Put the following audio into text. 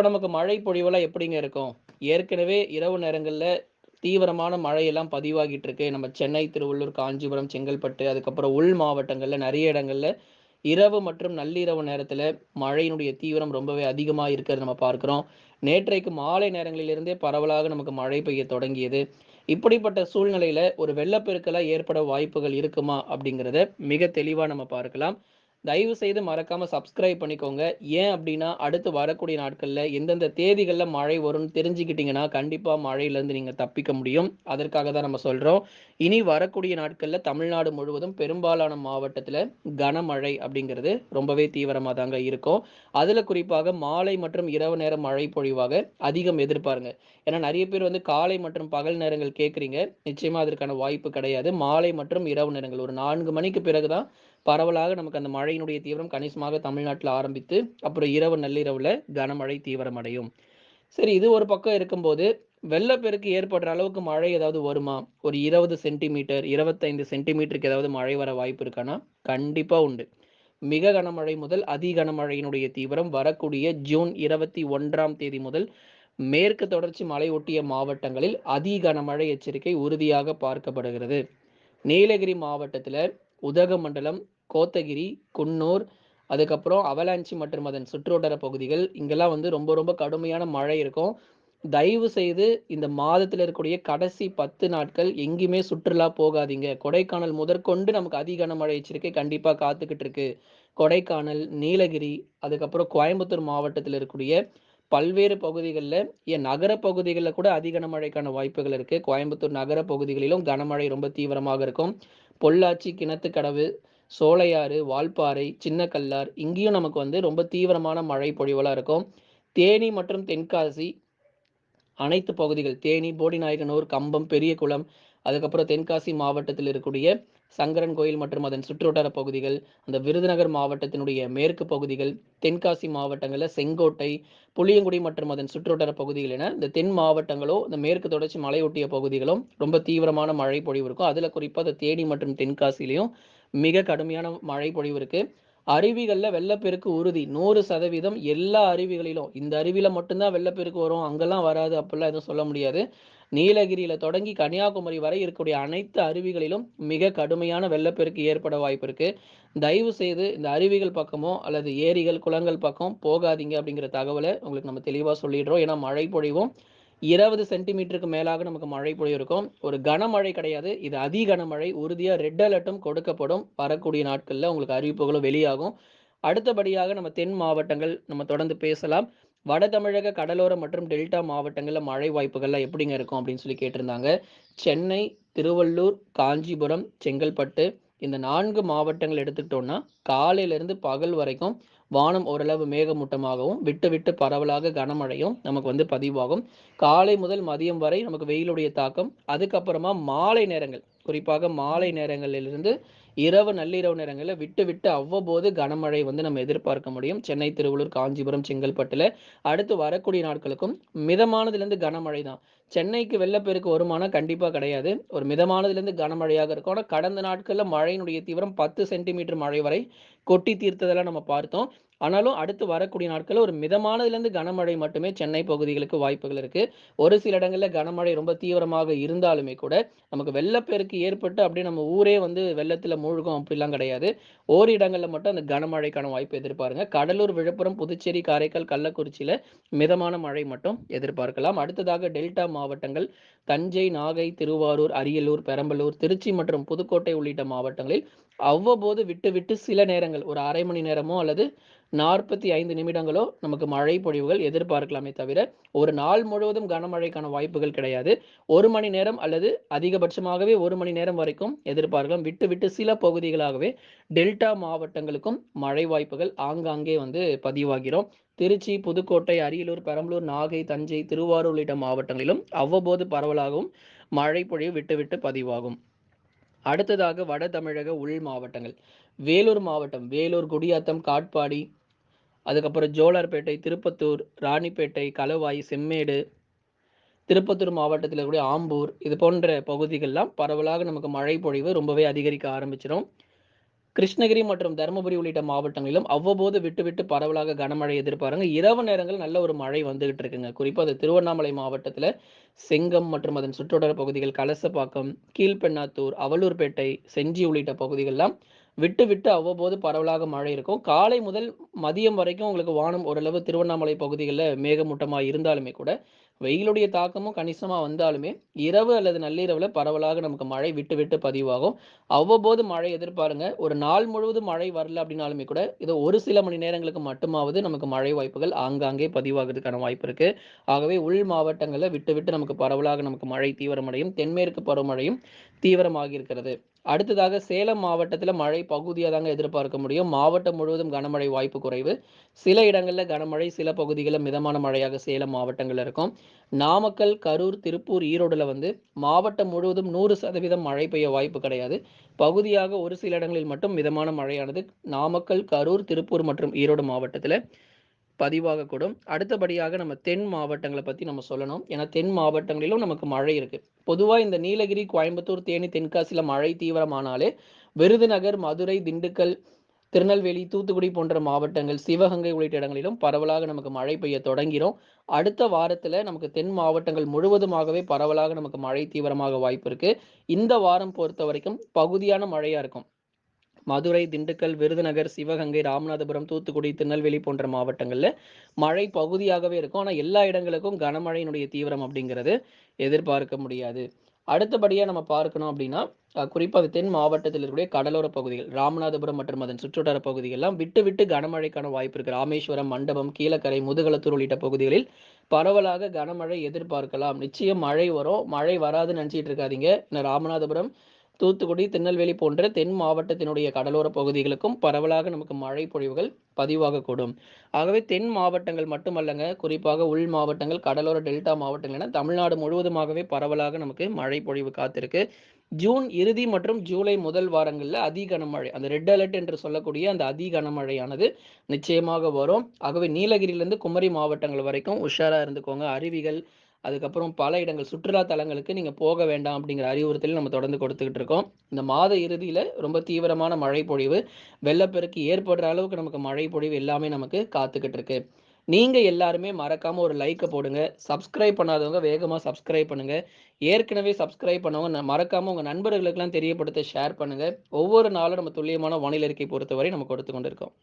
இப்போ நமக்கு மழை பொழிவெல்லாம் எப்படிங்க இருக்கும்? ஏற்கனவே இரவு நேரங்களில் தீவிரமான மழையெல்லாம் பதிவாகிட்டு இருக்கு. நம்ம சென்னை திருவள்ளூர் காஞ்சிபுரம் செங்கல்பட்டு அதுக்கப்புறம் உள் மாவட்டங்களில் நிறைய இடங்களில் இரவு மற்றும் நள்ளிரவு நேரத்தில் மழையினுடைய தீவிரம் ரொம்பவே அதிகமாக இருக்கிறது நம்ம பார்க்குறோம். நேற்றைக்கு மாலை நேரங்களிலிருந்தே பரவலாக நமக்கு மழை பெய்ய தொடங்கியது. இப்படிப்பட்ட சூழ்நிலையில் ஒரு வெள்ளப்பெருக்கெல்லாம் ஏற்பட வாய்ப்புகள் இருக்குமா அப்படிங்கிறத மிக தெளிவாக நம்ம பார்க்கலாம். தயவு செய்து மறக்காம சப்ஸ்கிரைப் பண்ணிக்கோங்க. ஏன் அப்படின்னா அடுத்து வரக்கூடிய நாட்கள்ல எந்தெந்த தேதிகளில் மழை வரும்னு தெரிஞ்சுக்கிட்டீங்கன்னா கண்டிப்பா மழையில இருந்து நீங்க தப்பிக்க முடியும். அதற்காக தான் நம்ம சொல்றோம். இனி வரக்கூடிய நாட்கள்ல தமிழ்நாடு முழுவதும் பெரும்பாலான மாவட்டத்துல கனமழை அப்படிங்கிறது ரொம்பவே தீவிரமா தாங்க இருக்கும். அதுல குறிப்பாக மாலை மற்றும் இரவு நேர மழை பொழிவாக அதிகம் எதிர்பாருங்க. ஏன்னா நிறைய பேர் வந்து காலை மற்றும் பகல் நேரங்கள் கேட்குறீங்க நிச்சயமா அதற்கான வாய்ப்பு கிடையாது. மாலை மற்றும் இரவு நேரங்கள் ஒரு நான்கு மணிக்கு பிறகுதான் பரவலாக நமக்கு அந்த மழையினுடைய தீவிரம் கணிசமாக தமிழ்நாட்டில் ஆரம்பித்து அப்புறம் இரவு நள்ளிரவில் கனமழை தீவிரமடையும் சரி இது ஒரு பக்கம் இருக்கும்போது வெள்ளப்பெருக்கு ஏற்படுற அளவுக்கு மழை ஏதாவது வருமா? ஒரு இருபது சென்டிமீட்டர் இருபத்தைந்து சென்டிமீட்டருக்கு ஏதாவது மழை வர வாய்ப்பு இருக்கானா? கண்டிப்பாக உண்டு. மிக கனமழை முதல் அதி கனமழையினுடைய தீவிரம் வரக்கூடிய ஜூன் இருபத்தி ஒன்றாம் தேதி முதல் மேற்கு தொடர்ச்சி மலை ஒட்டிய மாவட்டங்களில் அதி கனமழை எச்சரிக்கை உறுதியாக பார்க்கப்படுகிறது. நீலகிரி மாவட்டத்தில் உதகமண்டலம் கோத்தகிரி குன்னூர் அதுக்கப்புறம் அவலாஞ்சி மற்றும் அதன் சுற்றுவட்டார பகுதிகள். இங்கெல்லாம் வந்து ரொம்ப ரொம்ப கடுமையான மழை இருக்கும். தயவு செய்து இந்த மாதத்தில் இருக்கக்கூடிய கடைசி பத்து நாட்கள் எங்கேயுமே சுற்றுலா போகாதீங்க. கொடைக்கானல் முதற்கொண்டு நமக்கு அதிக மழை எச்சரிக்கை கண்டிப்பாக காத்துக்கிட்டு இருக்கு. கொடைக்கானல் நீலகிரி அதுக்கப்புறம் கோயம்புத்தூர் மாவட்டத்தில் இருக்கக்கூடிய பல்வேறு பகுதிகளில் ஏன் நகர பகுதிகளில் கூட அதிக கனமழைக்கான வாய்ப்புகள் இருக்குது கோயம்புத்தூர் நகர பகுதிகளிலும் கனமழை ரொம்ப தீவிரமாக இருக்கும். பொள்ளாச்சி கிணத்துக்கடவு சோலையாறு வால்பாறை சின்ன கல்லார் இங்கேயும் நமக்கு வந்து ரொம்ப தீவிரமான மழை பொழிவெல்லாம் இருக்கும். தேனி மற்றும் தென்காசி அனைத்து பகுதிகள் தேனி போடிநாயகனூர் கம்பம் பெரியகுளம் அதுக்கப்புறம் தென்காசி மாவட்டத்தில் இருக்கக்கூடிய சங்கரன் கோயில் மற்றும் அதன் சுற்றுவட்டார பகுதிகள் அந்த விருதுநகர் மாவட்டத்தினுடைய மேற்கு பகுதிகள் தென்காசி மாவட்டங்களில் செங்கோட்டை புளியங்குடி மற்றும் அதன் சுற்றுவட்டார பகுதிகள் என இந்த தென் மாவட்டங்களோ இந்த மேற்கு தொடர்ச்சி மலையொட்டிய பகுதிகளும் ரொம்ப தீவிரமான மழை பொழிவு இருக்கும். அதில் குறிப்பாக அந்த தேனி மற்றும் தென்காசிலையும் மிக கடுமையான மழை பொழிவு இருக்குது அருவிகளில் வெள்ளப்பெருக்கு உறுதி. நூறு சதவீதம் எல்லா அருவிகளிலும் இந்த அருவியில் மட்டும்தான் வெள்ளப்பெருக்கு வரும். அங்கெல்லாம் வராது அப்படிலாம் எதுவும் சொல்ல முடியாது. நீலகிரியில் தொடங்கி கன்னியாகுமரி வரை இருக்கக்கூடிய அனைத்து அருவிகளிலும் மிக கடுமையான வெள்ளப்பெருக்கு ஏற்பட வாய்ப்பு இருக்குது தயவு செய்து இந்த அருவிகள் பக்கமோ அல்லது ஏரிகள் குளங்கள் பக்கம் போகாதீங்க அப்படிங்கிற தகவலை உங்களுக்கு நம்ம தெளிவாக சொல்லிடுறோம். ஏன்னா மழை பொழிவும் இருபது சென்டிமீட்டருக்கு மேலாக நமக்கு மழை பொழிவு இருக்கும் ஒரு கனமழை கிடையாது. இது அதி கனமழை உறுதியாக ரெட் அலர்ட்டும் கொடுக்கப்படும். வரக்கூடிய நாட்களில் உங்களுக்கு அறிவிப்புகளும் வெளியாகும். அடுத்தபடியாக நம்ம தென் மாவட்டங்கள் நம்ம தொடர்ந்து பேசலாம். வட தமிழக கடலோர மற்றும் டெல்டா மாவட்டங்களில் மழை வாய்ப்புகள்லாம் எப்படிங்க இருக்கும் அப்படின்னு சொல்லி கேட்டிருந்தாங்க. சென்னை திருவள்ளூர் காஞ்சிபுரம் செங்கல்பட்டு இந்த நான்கு மாவட்டங்கள் எடுத்துக்கிட்டோம்னா காலையிலேருந்து பகல் வரைக்கும் வானம் ஓரளவு மேகமூட்டமாகவும் விட்டு விட்டு பரவலாக கனமழையும் நமக்கு வந்து பதிவாகும். காலை முதல் மதியம் வரை நமக்கு வெயிலுடைய தாக்கம். அதுக்கப்புறமா மாலை நேரங்கள். குறிப்பாக மாலை நேரங்களிலிருந்து இரவு நள்ளிரவு நேரங்களில் விட்டு விட்டு அவ்வப்போது கனமழை வந்து நம்ம எதிர்பார்க்க முடியும். சென்னை திருவள்ளூர் காஞ்சிபுரம் செங்கல்பட்டுல அடுத்து வரக்கூடிய நாட்களுக்கும் மிதமானதுலேருந்து கனமழை தான். சென்னைக்கு வெள்ளப்பெருக்கு வருமானா கண்டிப்பாக கிடையாது. ஒரு மிதமானதுலேருந்து கனமழையாக இருக்கும். ஆனால் கடந்த நாட்களில் மழையினுடைய தீவிரம் பத்து சென்டிமீட்டர் மழை வரை கொட்டி தீர்த்ததெல்லாம் நம்ம பார்த்தோம். ஆனாலும் அடுத்து வரக்கூடிய நாட்களில் ஒரு மிதமானதுலேருந்து கனமழை மட்டுமே சென்னை பகுதிகளுக்கு வாய்ப்புகள் இருக்கு. ஒரு சில இடங்களில் கனமழை ரொம்ப தீவிரமாக இருந்தாலுமே கூட நமக்கு வெள்ளப்பெருக்கு ஏற்பட்டு அப்படியே நம்ம ஊரே வந்து வெள்ளத்தில் மூழ்கும் அப்படிலாம் கிடையாது. ஓரிடங்களில் இடங்களில் மட்டும் அந்த கனமழைக்கான வாய்ப்பு எதிர்பாருங்க. கடலூர் விழுப்புரம் புதுச்சேரி காரைக்கால் கள்ளக்குறிச்சியில் மிதமான மழை மட்டும் எதிர்பார்க்கலாம். அடுத்ததாக டெல்டா மாவட்டங்கள் தஞ்சை நாகை திருவாரூர் அரியலூர் பெரம்பலூர் திருச்சி மற்றும் புதுக்கோட்டை உள்ளிட்ட மாவட்டங்களில் அவ்வப்போது விட்டு விட்டு சில நேரங்கள் ஒரு அரை மணி நேரமோ அல்லது நாற்பத்தி ஐந்து நிமிடங்களோ நமக்கு மழை பொழிவுகள் எதிர்பார்க்கலாமே தவிர ஒரு நாள் முழுவதும் கனமழைக்கான வாய்ப்புகள் கிடையாது. ஒரு மணி நேரம் அல்லது அதிகபட்சமாகவே ஒரு மணி நேரம் வரைக்கும் எதிர்பார்க்கலாம். விட்டு விட்டு சில பகுதிகளாகவே டெல்டா மாவட்டங்களுக்கும் மழை வாய்ப்புகள் ஆங்காங்கே வந்து பதிவாகிறோம். திருச்சி புதுக்கோட்டை அரியலூர் பெரம்பலூர் நாகை தஞ்சை திருவாரூர் உள்ளிட்ட மாவட்டங்களிலும் அவ்வப்போது பரவலாகவும் மழை பொழிவு விட்டுவிட்டு பதிவாகும். அடுத்ததாக வட தமிழக உள் மாவட்டங்கள். வேலூர் மாவட்டம் வேலூர் குடியாத்தம் காட்பாடி அதுக்கப்புறம் ஜோலார்பேட்டை திருப்பத்தூர் ராணிப்பேட்டை களவாய் செம்மேடு திருப்பத்தூர் மாவட்டத்தில் கூடிய ஆம்பூர் இது போன்ற பகுதிகளெலாம் பரவலாக நமக்கு மழை பொழிவு ரொம்பவே அதிகரிக்க ஆரம்பிச்சிடும் கிருஷ்ணகிரி மற்றும் தருமபுரி உள்ளிட்ட மாவட்டங்களிலும் அவ்வப்போது விட்டு விட்டு பரவலாக கனமழை எதிர்பாருங்க. இரவு நேரங்கள் நல்ல ஒரு மழை வந்துகிட்டு இருக்குங்க. குறிப்பாக அது திருவண்ணாமலை மாவட்டத்தில் செங்கம் மற்றும் அதன் சுற்றுவட்டார பகுதிகள் கலசப்பாக்கம் கீழ்பெண்ணாத்தூர் அவலூர்பேட்டை செஞ்சி உள்ளிட்ட பகுதிகள்லாம் விட்டு விட்டு அவ்வப்போது பரவலாக மழை இருக்கும். காலை முதல் மதியம் வரைக்கும் உங்களுக்கு வானம் ஓரளவு திருவண்ணாமலை பகுதிகளில் மேகமூட்டமாக இருந்தாலுமே கூட வெயிலுடைய தாக்கமும் கணிசமாக வந்தாலுமே இரவு அல்லது நள்ளிரவில் பரவலாக நமக்கு மழை விட்டு விட்டு பதிவாகும். அவ்வப்போது மழை எதிர்பாருங்க. ஒரு நாள் முழுவதும் மழை வரல அப்படின்னாலுமே கூட இது ஒரு சில மணி நேரங்களுக்கு மட்டுமாவது நமக்கு மழை வாய்ப்புகள் ஆங்காங்கே பதிவாகிறதுக்கான வாய்ப்பு இருக்கு. ஆகவே உள் மாவட்டங்களில் விட்டு விட்டு நமக்கு பரவலாக நமக்கு மழை தீவிரமடையும் தென்மேற்கு பருவமழையும் தீவிரமாகி இருக்கிறது. அடுத்ததாக சேலம் மாவட்டத்தில் மழை பகுதியாக தாங்க எதிர்பார்க்க முடியும். மாவட்டம் முழுவதும் கனமழை வாய்ப்பு குறைவு. சில இடங்களில் கனமழை சில பகுதிகளில் மிதமான மழையாக சேலம் மாவட்டங்கள் இருக்கும். நாமக்கல் கரூர் திருப்பூர் ஈரோடில் வந்து மாவட்டம் முழுவதும் நூறு சதவீதம் மழை பெய்ய வாய்ப்பு கிடையாது. பகுதியாக ஒரு சில இடங்களில் மட்டும் மிதமான மழையானது நாமக்கல் கரூர் திருப்பூர் மற்றும் ஈரோடு மாவட்டத்தில். பதிவாகக்கூடும். அடுத்தபடியாக நம்ம தென் மாவட்டங்களை பற்றி நம்ம சொல்லணும். ஏன்னா தென் மாவட்டங்களிலும் நமக்கு மழை இருக்குது பொதுவாக இந்த நீலகிரி கோயம்புத்தூர் தேனி தென்காசியில் மழை தீவிரமானாலே விருதுநகர் மதுரை திண்டுக்கல் திருநெல்வேலி தூத்துக்குடி போன்ற மாவட்டங்கள் சிவகங்கை உள்ளிட்ட இடங்களிலும் பரவலாக நமக்கு மழை பெய்ய தொடங்கிடும் அடுத்த வாரத்தில் நமக்கு தென் மாவட்டங்கள் முழுவதுமாகவே பரவலாக நமக்கு மழை தீவிரமாக வாய்ப்பு இருக்குது இந்த வாரம் பொறுத்த வரைக்கும் பகுதியான மழையாக இருக்கும். மதுரை திண்டுக்கல் விருதுநகர் சிவகங்கை ராமநாதபுரம் தூத்துக்குடி திருநெல்வேலி போன்ற மாவட்டங்களில் மழை பகுதியாகவே இருக்கும். ஆனால் எல்லா இடங்களுக்கும் கனமழையினுடைய தீவிரம் அப்படிங்கிறது எதிர்பார்க்க முடியாது. அடுத்தபடியாக நம்ம பார்க்கணும் அப்படின்னா குறிப்பாக தென் மாவட்டத்தில் இருக்கக்கூடிய கடலோர பகுதிகள் ராமநாதபுரம் மற்றும் அதன் சுற்றுவட்டார பகுதிகள்லாம் விட்டு விட்டு கனமழைக்கான வாய்ப்பு இருக்கு. ராமேஸ்வரம் மண்டபம் கீழக்கரை முதுகலத்தூர் உள்ளிட்ட பகுதிகளில் பரவலாக கனமழை எதிர்பார்க்கலாம். நிச்சயம் மழை வரும். மழை வராதுன்னு நினச்சிட்டு இருக்காதீங்க. ராமநாதபுரம் தூத்துக்குடி திருநெல்வேலி போன்ற தென் மாவட்டத்தினுடைய கடலோர பகுதிகளுக்கும் பரவலாக நமக்கு மழை பொழிவுகள் பதிவாகக்கூடும் ஆகவே தென் மாவட்டங்கள் மட்டுமல்லங்க குறிப்பாக உள் மாவட்டங்கள் கடலோர டெல்டா மாவட்டங்கள் என தமிழ்நாடு முழுவதுமாகவே பரவலாக நமக்கு மழை பொழிவு காத்திருக்கு. ஜூன் இறுதி மற்றும் ஜூலை முதல் வாரங்களில் அதி கனமழை அந்த ரெட் அலர்ட் என்று சொல்லக்கூடிய அந்த அதி கனமழையானது நிச்சயமாக வரும். ஆகவே நீலகிரியிலிருந்து குமரி மாவட்டங்கள் வரைக்கும் உஷாராக இருந்துக்கோங்க. அருவிகள் அதுக்கப்புறம் பல இடங்கள் சுற்றுலா தலங்களுக்கு நீங்கள் போக வேண்டாம் அப்படிங்கிற அறிவுறுத்தலையும் நம்ம தொடர்ந்து கொடுத்துக்கிட்டு இருக்கோம். இந்த மாத இறுதியில் ரொம்ப தீவிரமான மழை பொழிவு வெள்ளப்பெருக்கு ஏற்படுற அளவுக்கு நமக்கு மழை பொழிவு எல்லாமே நமக்கு காத்துக்கிட்டு இருக்கு. நீங்கள் எல்லாருமே மறக்காமல் ஒரு லைக்கை போடுங்க சப்ஸ்கிரைப் பண்ணாதவங்க வேகமாக சப்ஸ்கிரைப் பண்ணுங்கள் ஏற்கனவே சப்ஸ்கிரைப் பண்ணவங்க மறக்காமல் உங்கள் நண்பர்களுக்கெல்லாம் தெரியப்படுத்த ஷேர் பண்ணுங்கள் ஒவ்வொரு நாளும் நம்ம துல்லியமான வானிலை அறிக்கை பொறுத்தவரை நம்ம கொடுத்து கொண்டு இருக்கோம்